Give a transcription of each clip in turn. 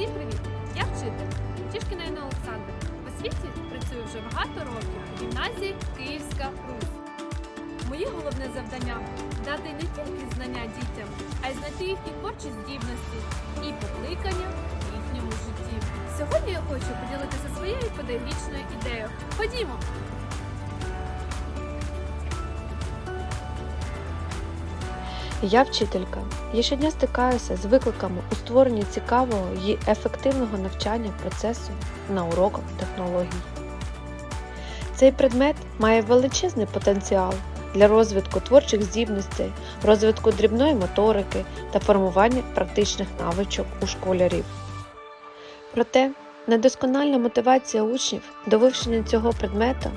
Всім привіт! Я вчитель Тішкіна Інна Олександр. В освіті працюю вже багато років у гімназії Київська Русь. Моє головне завдання дати не тільки знання дітям, а й знайти їхні творчі здібності і покликання в їхньому житті. Сьогодні я хочу поділитися своєю педагогічною ідеєю. Ходімо! Я вчителька. Я щодня стикаюся з викликами у створенні цікавого і ефективного навчання процесу на уроках технологій. Цей предмет має величезний потенціал для розвитку творчих здібностей, розвитку дрібної моторики та формування практичних навичок у школярів. Проте недоскональна мотивація учнів до вивчення цього предмета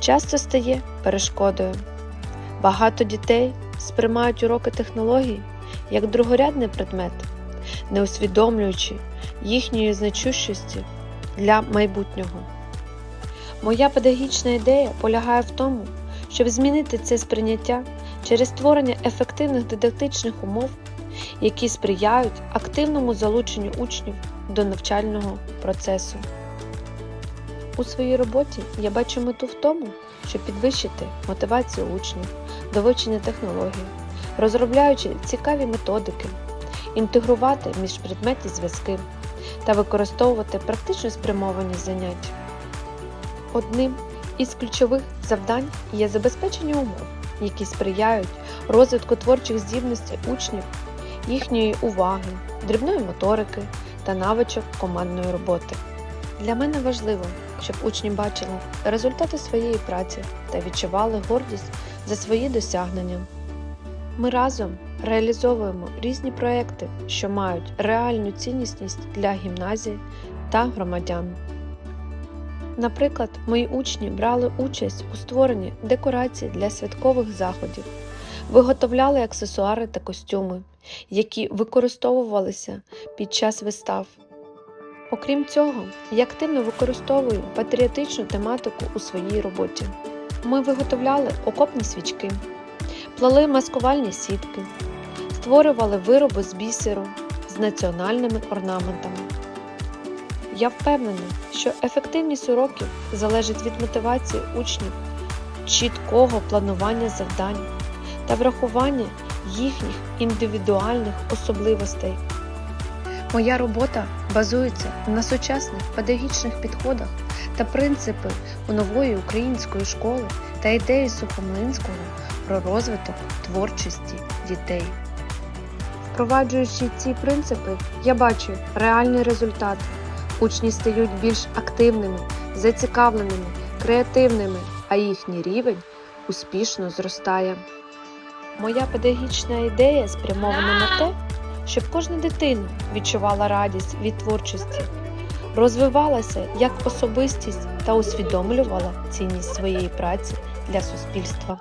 часто стає перешкодою. Багато дітей сприймають уроки технологій як другорядний предмет, не усвідомлюючи їхньої значущості для майбутнього. Моя педагогічна ідея полягає в тому, щоб змінити це сприйняття через створення ефективних дидактичних умов, які сприяють активному залученню учнів до навчального процесу. У своїй роботі я бачу мету в тому, щоб підвищити мотивацію учнів до вивчення технологій, розробляючи цікаві методики, інтегрувати міжпредметні зв'язки та використовувати практично спрямовані заняття. Одним із ключових завдань є забезпечення умов, які сприяють розвитку творчих здібностей учнів, їхньої уваги, дрібної моторики та навичок командної роботи. Для мене важливо, щоб учні бачили результати своєї праці та відчували гордість за свої досягнення. Ми разом реалізовуємо різні проекти, що мають реальну цінність для гімназії та громадян. Наприклад, мої учні брали участь у створенні декорацій для святкових заходів, виготовляли аксесуари та костюми, які використовувалися під час вистав. Окрім цього, я активно використовую патріотичну тематику у своїй роботі. Ми виготовляли окопні свічки, плели маскувальні сітки, створювали вироби з бісеру з національними орнаментами. Я впевнена, що ефективність уроків залежить від мотивації учнів, чіткого планування завдань та врахування їхніх індивідуальних особливостей. Моя робота базується на сучасних педагогічних підходах та принципи у нової української школи та ідеї Сухомлинського про розвиток творчості дітей. Впроваджуючи ці принципи, я бачу реальний результат. Учні стають більш активними, зацікавленими, креативними, а їхній рівень успішно зростає. Моя педагогічна ідея спрямована на те, щоб кожна дитина відчувала радість від творчості, розвивалася як особистість та усвідомлювала цінність своєї праці для суспільства.